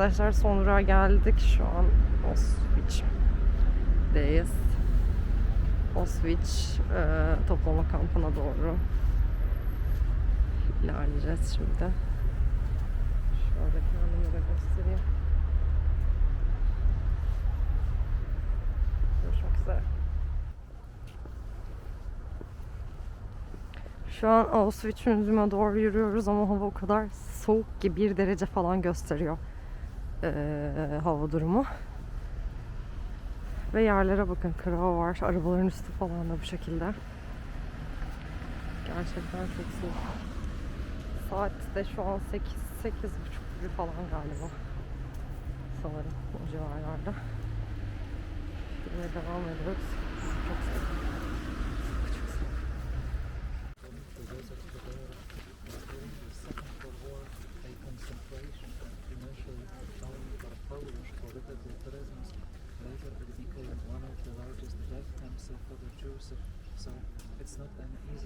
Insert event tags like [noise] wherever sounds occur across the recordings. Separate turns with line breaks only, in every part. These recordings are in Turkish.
Arkadaşlar son durağa geldik. Şu an Auschwitz'deyiz. Oswich e, toplama kampına doğru ilerleyeceğiz şimdi. Şöyle kendimi de göstereyim. Görüşmek üzere. Şu an Auschwitz Müzesi'ne doğru yürüyoruz ama hava o kadar soğuk ki bir derece falan gösteriyor eee, hava durumu. Ve yerlere bakın kıra var. Arabaların üstü falan da bu şekilde. Gerçekten çok soğuk. Saat de şu an 8 8 buçuk gibi falan galiba. Sanırım o civarlarda. Yine devam ediyoruz. Çok soğuk.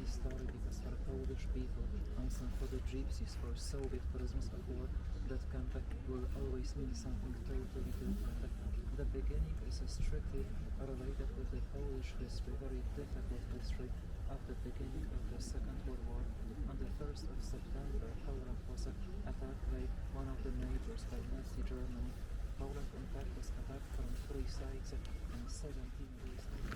Story because for Polish people, also for the Gypsies, for Soviet prisoners of war, that camp will always mean something totally different. The beginning is strictly related with the Polish history, very difficult history of the beginning of the Second World War. On the 1st of September, Poland was attacked by one of the neighbors by Nazi Germany. Poland in fact was attacked from three sides in 17 days.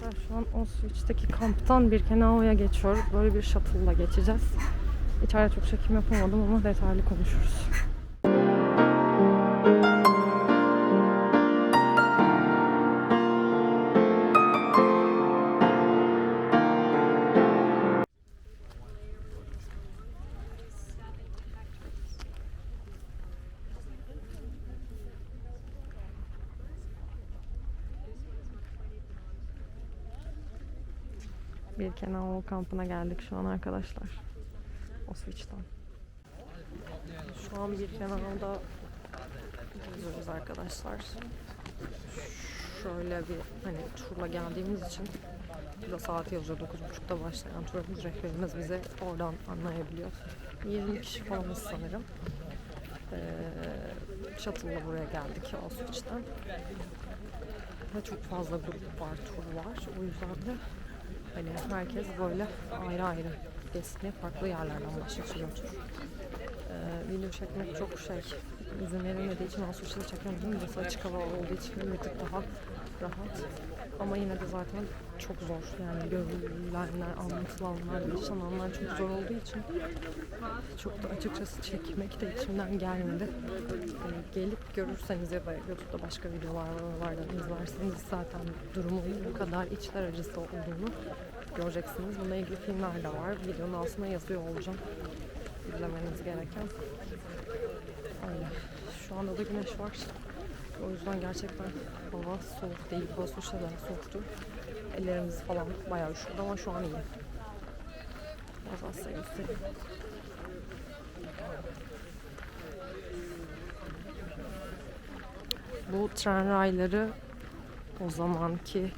Arkadaşlar şu an Auschwitz'teki kamptan Birkenao'ya geçiyoruz. Böyle bir shuttle'la geçeceğiz. İçeride çok çekim yapamadım ama detaylı konuşuruz. Birkenau kampına geldik şu an arkadaşlar. Auschwitz'ten. Şu an Birkenau'da geziyoruz arkadaşlar. Şöyle bir hani turla geldiğimiz için burada saati yazıyor 9.30'da başlayan turumuz rehberimiz bize oradan anlayabiliyor. 20 kişi falanız sanırım. Ee, shuttle'la buraya geldik Auschwitz'ten. Ve çok fazla grup var, tur var. O yüzden de Hani herkes böyle ayrı ayrı gezmeye farklı yerlerden başlatıyor tur. Ee, video çekmek çok şey izin verilmediği için Auschwitz'de çekemedim. Burası açık hava olduğu için bir tık daha rahat. Ama yine de zaten çok zor. Yani görülenler, anlatılanlar, yaşananlar çok zor olduğu için çok da açıkçası çekmek de içimden gelmedi. Hani gelip görürseniz ya da YouTube'da başka videolar var oralardan izlerseniz zaten durumun ne kadar içler acısı olduğunu göreceksiniz. Bununla ilgili filmler de var. Videonun altına yazıyor olacağım. İzlemeniz gereken. Öyle. Şu anda da güneş var. O yüzden gerçekten hava soğuk değil. Basuş'ta da soğuktu. Ellerimiz falan bayağı üşüdü ama şu an iyi. Biraz az size. Bu tren rayları o zamanki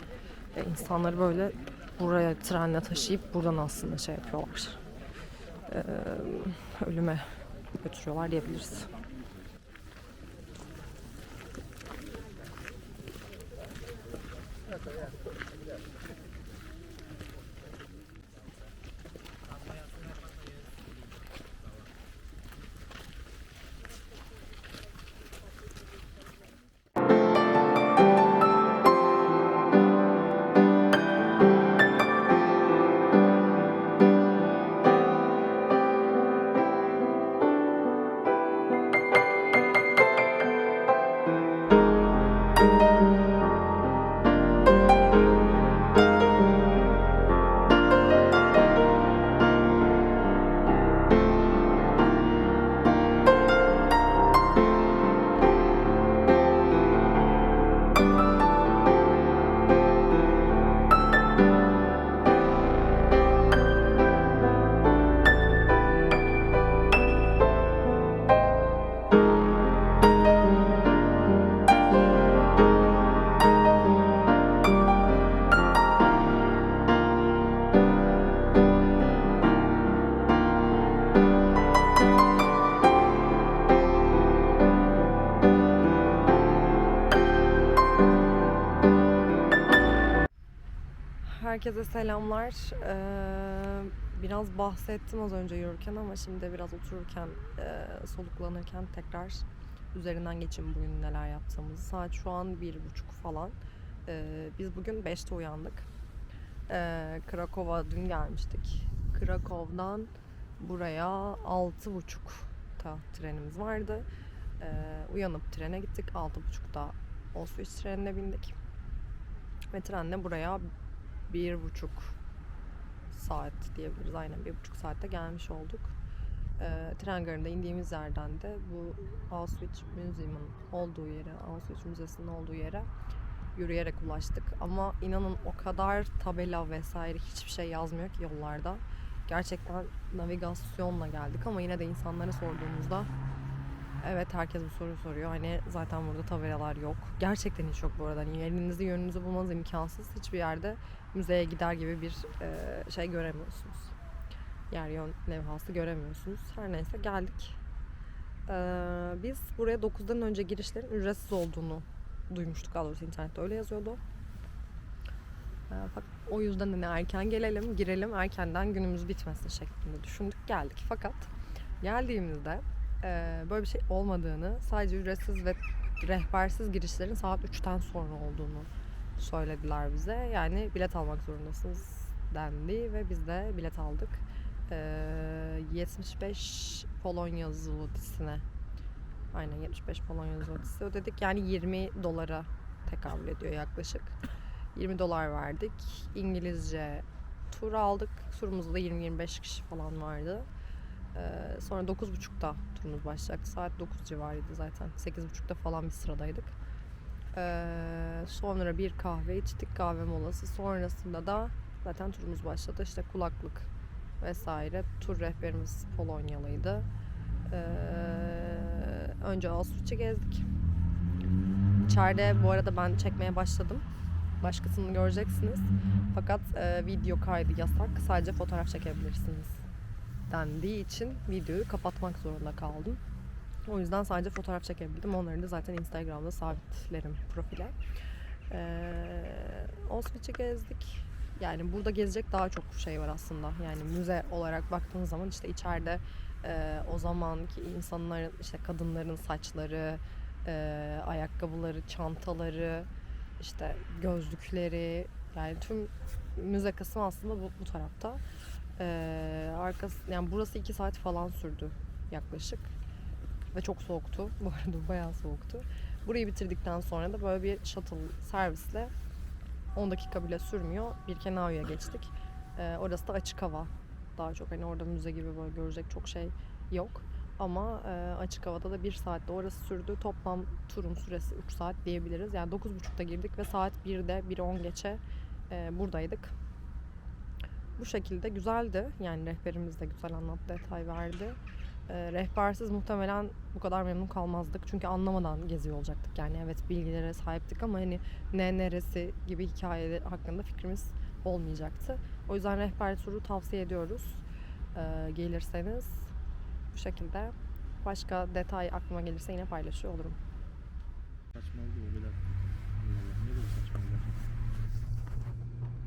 insanları böyle buraya trenle taşıyıp buradan aslında şey yapıyorlar. Ölüme götürüyorlar diyebiliriz. Herkese selamlar. Ee, biraz bahsettim az önce yürürken ama şimdi biraz otururken, e, soluklanırken tekrar üzerinden geçin bugün neler yaptığımızı. Saat şu an bir buçuk falan. Ee, biz bugün 5'te uyandık. Ee, Krakow'a dün gelmiştik. Krakow'dan buraya altı buçukta trenimiz vardı. Ee, uyanıp trene gittik. Altı buçukta Auschwitz trenine bindik. Ve trenle buraya bir buçuk saat diyebiliriz. Aynen bir buçuk saatte gelmiş olduk. Ee, tren garında indiğimiz yerden de bu Auschwitz Museum'un olduğu yere, Auschwitz Müzesi'nin olduğu yere yürüyerek ulaştık. Ama inanın o kadar tabela vesaire hiçbir şey yazmıyor ki yollarda. Gerçekten navigasyonla geldik ama yine de insanlara sorduğumuzda Evet herkes bu soruyu soruyor. Hani zaten burada tabelalar yok. Gerçekten hiç yok bu arada. Hani yerinizi yönünüzü bulmanız imkansız. Hiçbir yerde müzeye gider gibi bir e, şey göremiyorsunuz. Yer yön levhası göremiyorsunuz. Her neyse geldik. Ee, biz buraya 9'dan önce girişlerin ücretsiz olduğunu duymuştuk. Daha internette öyle yazıyordu. Ee, fakat o yüzden hani erken gelelim, girelim, erkenden günümüz bitmesin şeklinde düşündük. Geldik. Fakat geldiğimizde e, böyle bir şey olmadığını, sadece ücretsiz ve rehbersiz girişlerin saat 3'ten sonra olduğunu söylediler bize. Yani bilet almak zorundasınız dendi ve biz de bilet aldık. E, 75 Polonya zlotisine aynen 75 Polonya zlotisi ödedik. Yani 20 dolara tekabül ediyor yaklaşık. 20 dolar verdik. İngilizce tur aldık. Turumuzda da 20-25 kişi falan vardı. Ee, sonra 9.30'da turumuz başlayacaktı. Saat 9 civarıydı zaten. 8.30'da falan bir sıradaydık. Ee, sonra bir kahve içtik. Kahve molası. Sonrasında da zaten turumuz başladı. İşte kulaklık vesaire. Tur rehberimiz Polonyalıydı. Ee, önce Auschwitz'i gezdik. İçeride bu arada ben çekmeye başladım. Başkasını göreceksiniz. Fakat e, video kaydı yasak. Sadece fotoğraf çekebilirsiniz dendiği için videoyu kapatmak zorunda kaldım. O yüzden sadece fotoğraf çekebildim. Onları da zaten Instagram'da sabitlerim profile. Ee, Auschwitz'i gezdik. Yani burada gezecek daha çok şey var aslında. Yani müze olarak baktığınız zaman işte içeride e, o zamanki insanların, işte kadınların saçları, e, ayakkabıları, çantaları, işte gözlükleri, yani tüm müze kısmı aslında bu, bu tarafta. Ee, arkası yani burası iki saat falan sürdü yaklaşık ve çok soğuktu [laughs] bu arada bayağı soğuktu. Burayı bitirdikten sonra da böyle bir shuttle servisle 10 dakika bile sürmüyor. Bir Birkenao'ya geçtik. Ee, orası da açık hava. Daha çok hani orada müze gibi böyle görecek çok şey yok. Ama e, açık havada da bir saatte orası sürdü. Toplam turun süresi 3 saat diyebiliriz. Yani 9.30'da girdik ve saat 1'de 1.10 geçe e, buradaydık. Bu şekilde güzeldi. Yani rehberimiz de güzel anlattı, detay verdi. Ee, rehbersiz muhtemelen bu kadar memnun kalmazdık. Çünkü anlamadan geziyor olacaktık. Yani evet bilgilere sahiptik ama hani ne neresi gibi hikayeler hakkında fikrimiz olmayacaktı. O yüzden rehber turu tavsiye ediyoruz. Ee, gelirseniz bu şekilde. Başka detay aklıma gelirse yine paylaşıyor olurum.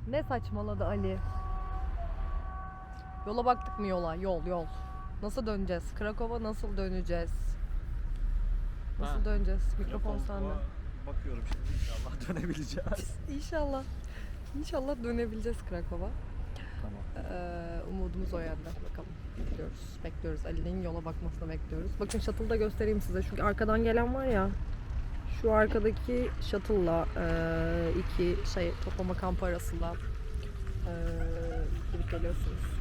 O? Ne
saçmaladı Ali? Yola baktık mı yola? Yol yol. Nasıl döneceğiz? Krakow'a nasıl döneceğiz? Nasıl
Ha.
döneceğiz? Mikrofon sende.
Bakıyorum şimdi inşallah [laughs] dönebileceğiz. [laughs]
İnşallah. İnşallah dönebileceğiz Krakow'a.
tamam.
Ee, umudumuz o yönde. Bakalım. Bekliyoruz. Bekliyoruz. Ali'nin yola bakmasını bekliyoruz. Bakın shuttle'da göstereyim size. Çünkü arkadan gelen var ya. Şu arkadaki shuttle'la e, iki şey toplama kampı arasında e, gidip geliyorsunuz.